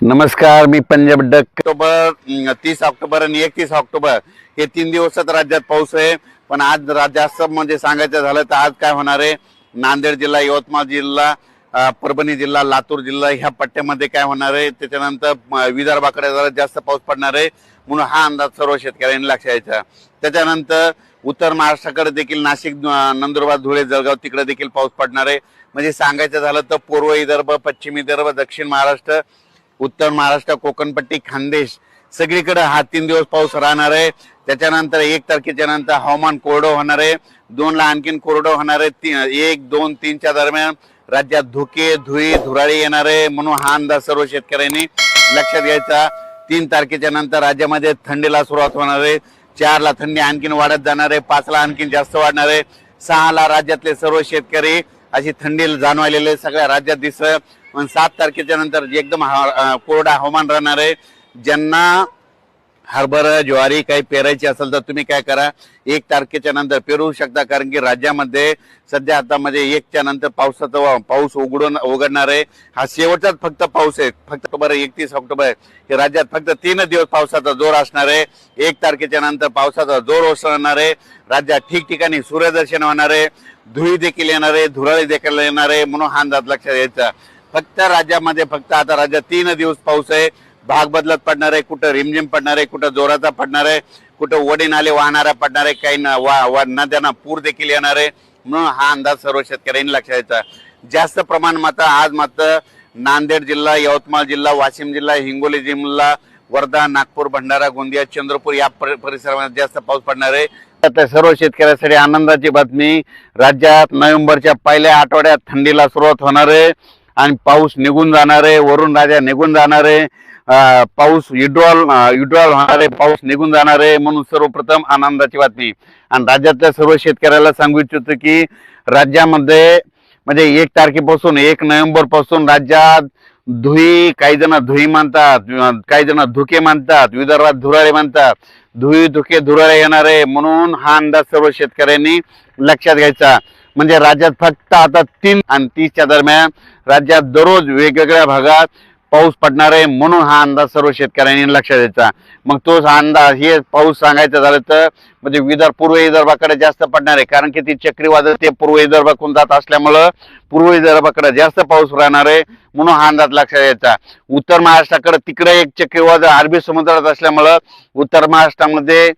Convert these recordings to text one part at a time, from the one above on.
नमस्कार मी पंजाब डक ऑक्टोबर तीस ऑक्टोबर आणि एकतीस ऑक्टोबर हे तीन दिवसात राज्यात पाऊस आहे. पण आज राज्यात जास्त म्हणजे सांगायचं झालं तर आज काय होणार आहे? नांदेड जिल्हा यवतमाळ जिल्हा परभणी जिल्हा लातूर जिल्हा ह्या पट्ट्यामध्ये काय होणार आहे? त्याच्यानंतर विदर्भाकडे जरा जास्त पाऊस पडणार आहे. म्हणून हा अंदाज सर्व शेतकऱ्यांनी लक्ष घ्यायचा त्याच्यानंतर उत्तर महाराष्ट्राकडे देखील नाशिक नंदुरबार धुळे जळगाव तिकडे देखील पाऊस पडणार आहे. म्हणजे सांगायचं झालं तर पूर्व विदर्भ पश्चिम विदर्भ दक्षिण महाराष्ट्र उत्तर महाराष्ट्र कोकणपट्टी खानदेश सगळीकडे हा तीन दिवस पाऊस राहणार आहे. त्याच्यानंतर एक तारखेच्या नंतर हवामान कोरडं होणार आहे. दोनला आणखीन कोरडं होणार आहे. ती- एक दोन तीनच्या दरम्यान राज्यात धुके धुई धुराळी येणार आहे. म्हणून हा अंदाज सर्व शेतकऱ्यांनी लक्षात घ्यायचा. तीन तारखेच्या नंतर राज्यामध्ये थंडीला सुरुवात होणार आहे. चारला थंडी आणखीन वाढत जाणार आहे. पाचला आणखीन जास्त वाढणार आहे. सहाला राज्यातले सर्व शेतकरी अशी थंडी जाणवायलेले सगळ्या राज्यात दिसत पण सात तारखेच्या नंतर एकदम कोरडा हवामान राहणार आहे ज्यांना हरभरा ज्वारी काही पेरायची असेल तर तुम्ही काय करा एक तारखेच्या नंतर पेरू शकता कारण की राज्यामध्ये सध्या आता म्हणजे एकच्या नंतर पावसाचा पाऊस उघडून उघडणार आहे. हा शेवटचाच फक्त पाऊस आहे. फक्त ऑक्टोबर एकतीस ऑक्टोबर हे राज्यात फक्त तीन दिवस पावसाचा जोर असणार आहे. एक तारखेच्या नंतर पावसाचा जोर ओसरणार आहे. राज्यात ठिकठिकाणी सूर्यदर्शन होणार आहे. धुळी देखील येणार आहे. धुराळी देखील येणार आहे. म्हणून हा अंदाज लक्षात घ्यायचा. फक्त राज्यामध्ये फक्त आता राज्यात तीन दिवस पाऊस आहे. भाग बदलत पडणार आहे कुठं रिमझिम पडणार आहे कुठं जोराचा पडणार आहे कुठं वडे नाले वाहणारा पडणार आहे काही वा वा- नद्यांना पूर देखील येणार आहे. म्हणून हा अंदाज सर्व शेतकऱ्यांनी लक्षात घ्यायचा जास्त प्रमाण मात्र आज मात्र नांदेड जिल्हा यवतमाळ जिल्हा वाशिम जिल्हा हिंगोली जिल्हा वर्धा नागपूर भंडारा गोंदिया चंद्रपूर या परिसरामध्ये जास्त पाऊस पडणार आहे. आता सर्व शेतकऱ्यांसाठी आनंदाची बातमी राज्यात नोव्हेंबरच्या पहिल्या आठवड्यात थंडीला सुरुवात होणार आहे. आणि पाऊस निघून जाणार आहे वरून राजा निघून जाणार आहे. पाऊस विड्रॉल विड्रॉल होणार आहे पाऊस निघून जाणार आहे म्हणून सर्वप्रथम आनंदाची बातमी. आणि राज्यातल्या सर्व शेतकऱ्याला सांगू इच्छितो की राज्यामध्ये म्हणजे एक तारखेपासून एक नोव्हेंबरपासून राज्यात धुई काही जण धुई मानतात काही जण धुके मानतात विदर्भात धुराळे मानतात. धुई धुके धुराळे येणार आहे म्हणून हा अंदाज सर्व शेतकऱ्यांनी लक्षात घ्यायचा. म्हणजे राज्यात फक्त आता तीन आणि तीसच्या दरम्यान राज्यात दररोज वेगवेगळ्या भागात पाऊस पडणार आहे म्हणून हा अंदाज सर्व शेतकऱ्यांनी लक्षात द्यायचा. मग तोच हा अंदाज हे पाऊस सांगायचं झालं तर म्हणजे विदर्भ पूर्व विदर्भाकडे जास्त पडणार आहे. कारण की ती चक्रीवादळ ते पूर्व विदर्भाकडून जात असल्यामुळं पूर्व विदर्भाकडे जास्त पाऊस राहणार आहे म्हणून हा अंदाज लक्षात द्यायचा. उत्तर महाराष्ट्राकडे तिकडे एक चक्रीवादळ अरबी समुद्रात असल्यामुळं उत्तर महाराष्ट्रामध्ये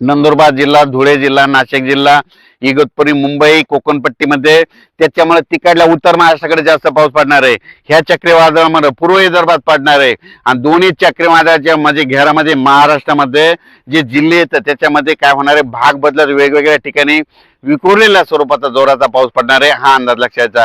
नंदुरबार जिल्हा धुळे जिल्हा नाशिक जिल्हा इगतपुरी मुंबई कोकणपट्टीमध्ये. त्याच्यामुळे तिकडल्या उत्तर महाराष्ट्राकडे जास्त पाऊस पडणार आहे. ह्या चक्रीवादळामध्ये पूर्व विदर्भात पडणार आहे. आणि दोन्ही चक्रीवादळाच्या म्हणजे घेरामध्ये महाराष्ट्रामध्ये जे जिल्हे येतात त्याच्यामध्ये काय होणार आहे? भाग बदलत वेगवेगळ्या ठिकाणी विखुरलेल्या स्वरूपाचा जोराचा पाऊस पडणार आहे. हा अंदाज लक्षात